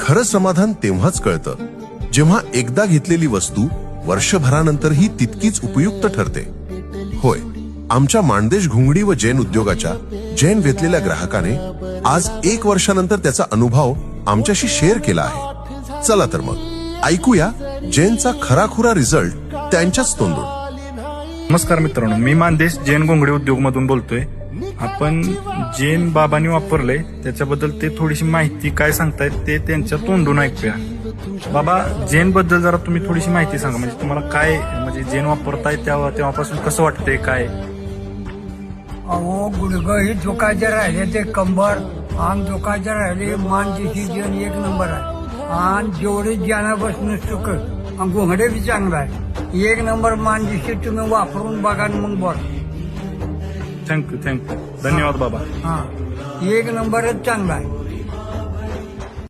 खरं समाधान तेव्हाच कळतं जेव्हा एकदा घेतलेली वस्तू वर्षभरानंतरही तितकीच उपयुक्त ठरते. होय आमच्या माणदेश घुंगडी व जैन उद्योगाच्या जैन घेतलेल्या ग्राहकाने आज एक वर्षानंतर त्याचा अनुभव आमच्याशी शेअर केला आहे. चला तर मग ऐकूया जैनचा खराखुरा रिझल्ट त्यांच्याच तोंडून. नमस्कार मित्रांनो मी मानदेश जैन गोंगडे उद्योग मधून बोलतोय. आपण जैन बाबांनी वापरले त्याच्याबद्दल ते थोडीशी माहिती काय सांगतायत ते त्यांच्या तोंडून ऐकूया. बाबा जैनबद्दल जरा तुम्ही थोडीशी माहिती सांगा म्हणजे तुम्हाला काय म्हणजे जैन वापरताय तेव्हा तेव्हापासून कसं वाटतंय काय? अहो गुडघं ही दुखायचे राहिले ते कंबर आम दुखायचे राहिले मान दिशी जन एक नंबर आहे. आणि जेवढे ज्ञानापासून सुख आणि घोंगडे बी चांगला आहे. एक नंबर मानजीशी तुम्ही वापरून बघा मग बघ थँक्यू थँक्यू धन्यवाद बाबा. हा. एक नंबरच चांगला आहे.